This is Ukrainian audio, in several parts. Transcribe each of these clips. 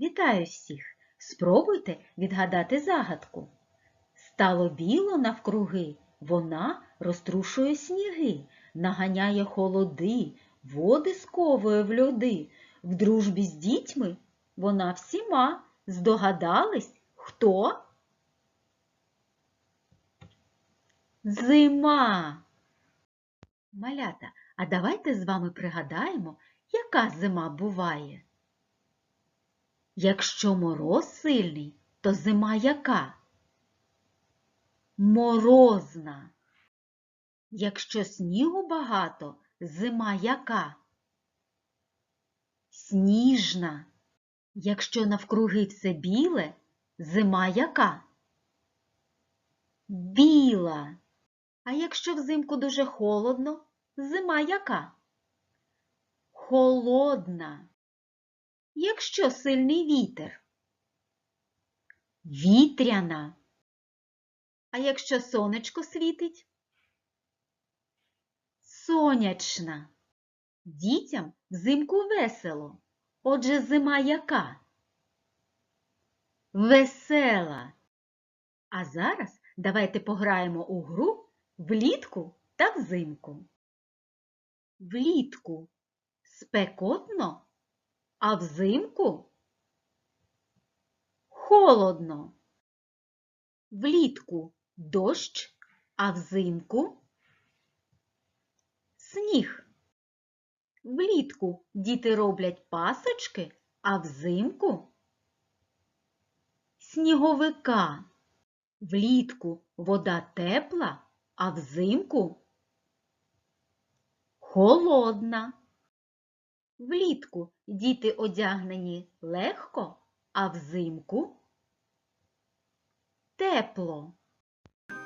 Вітаю всіх! Спробуйте відгадати загадку. Стало біло навкруги, вона розтрушує сніги, наганяє холоди, води сковує в льоди. В дружбі з дітьми вона всіма. Здогадались, хто? Зима. Малята, а давайте з вами пригадаємо, яка зима буває. Якщо мороз сильний, то зима яка? Морозна. Якщо снігу багато, зима яка? Сніжна. Якщо навкруги все біле, зима яка? Біла. А якщо взимку дуже холодно, зима яка? Холодна. Якщо сильний вітер? Вітряна. А якщо сонечко світить? Сонячна. Дітям взимку весело. Отже, зима яка? Весела. А зараз давайте пограємо у гру влітку та взимку. Влітку спекотно, а взимку холодно. Влітку дощ, а взимку сніг. Влітку діти роблять пасочки, а взимку сніговика. Влітку вода тепла, а взимку холодна. Влітку діти одягнені легко, а взимку тепло.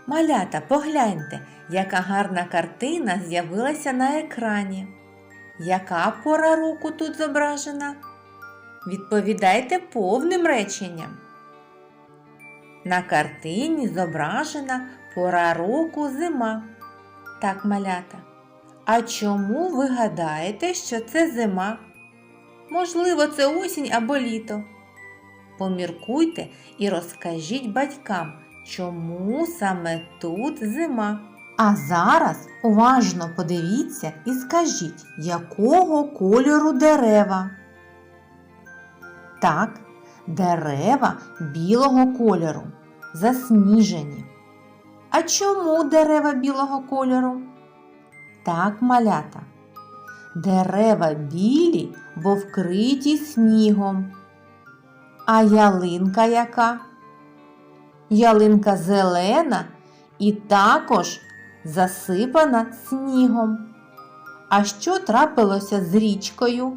Малята, погляньте, яка гарна картина з'явилася на екрані. Яка пора року тут зображена? Відповідайте повним реченням. На картині зображена пора року зима. Так, малята. А чому ви гадаєте, що це зима? Можливо, це осінь або літо. Поміркуйте і розкажіть батькам, чому саме тут зима. А зараз уважно подивіться і скажіть, якого кольору дерева. Так, дерева білого кольору, засніжені. А чому дерева білого кольору? Так, малята. Дерева білі, бо вкриті снігом. А ялинка яка? Ялинка зелена і також засипана снігом. А що трапилося з річкою?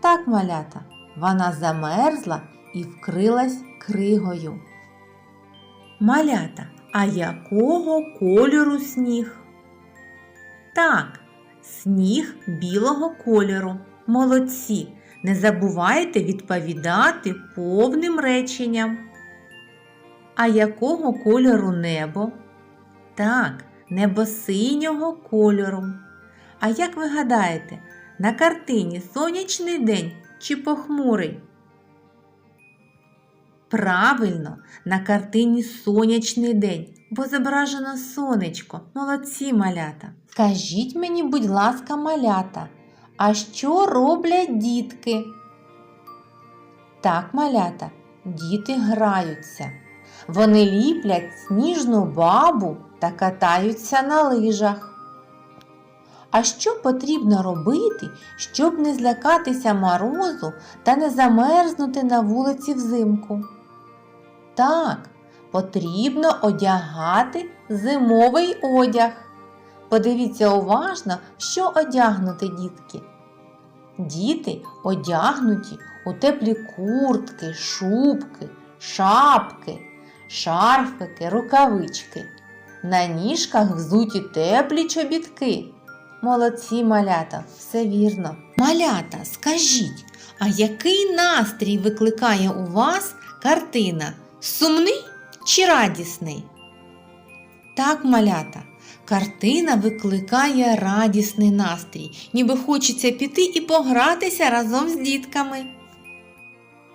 Так, малята, вона замерзла і вкрилась кригою. Малята, а якого кольору сніг? Так, сніг білого кольору. Молодці! Не забувайте відповідати повним реченням. А якого кольору небо? Так, небо синього кольору. А як ви гадаєте, на картині сонячний день чи похмурий? Правильно, на картині сонячний день, бо зображено сонечко. Молодці малята. Скажіть мені, будь ласка, малята, а що роблять дітки? Так, малята, діти граються. Вони ліплять сніжну бабу та катаються на лижах. А що потрібно робити, щоб не злякатися морозу та не замерзнути на вулиці взимку? Так, потрібно одягати зимовий одяг. Подивіться уважно, що одягнути дітки. Діти одягнуті у теплі куртки, шубки, шапки, шарфики, рукавички. На ніжках взуті теплі чобітки. Молодці малята, все вірно. Малята, скажіть, а який настрій викликає у вас картина? Сумний чи радісний? Так, малята, картина викликає радісний настрій, ніби хочеться піти і погратися разом з дітками.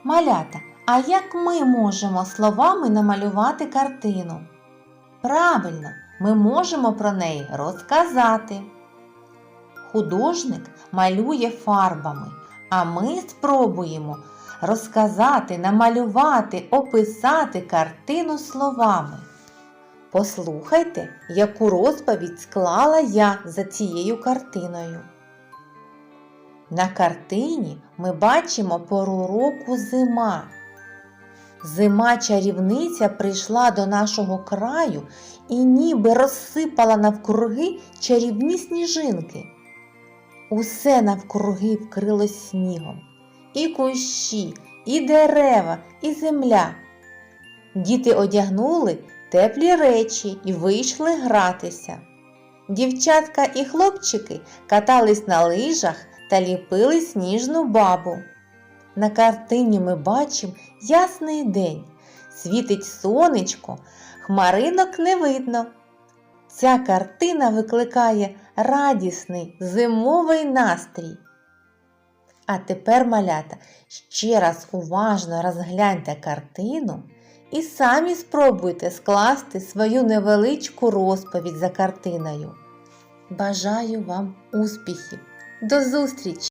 Малята, а як ми можемо словами намалювати картину? Правильно, ми можемо про неї розказати. Художник малює фарбами, а ми спробуємо розказати, намалювати, описати картину словами. Послухайте, яку розповідь склала я за цією картиною. На картині ми бачимо пору року зима. Зима чарівниця прийшла до нашого краю і ніби розсипала навкруги чарівні сніжинки. Усе навкруги вкрилось снігом. І кущі, і дерева, і земля. Діти одягнули теплі речі і вийшли гратися. Дівчатка і хлопчики катались на лижах та ліпили сніжну бабу. На картині ми бачимо ясний день. Світить сонечко, хмаринок не видно. Ця картина викликає радісний зимовий настрій. А тепер, малята, ще раз уважно розгляньте картину і самі спробуйте скласти свою невеличку розповідь за картиною. Бажаю вам успіхів! До зустрічі!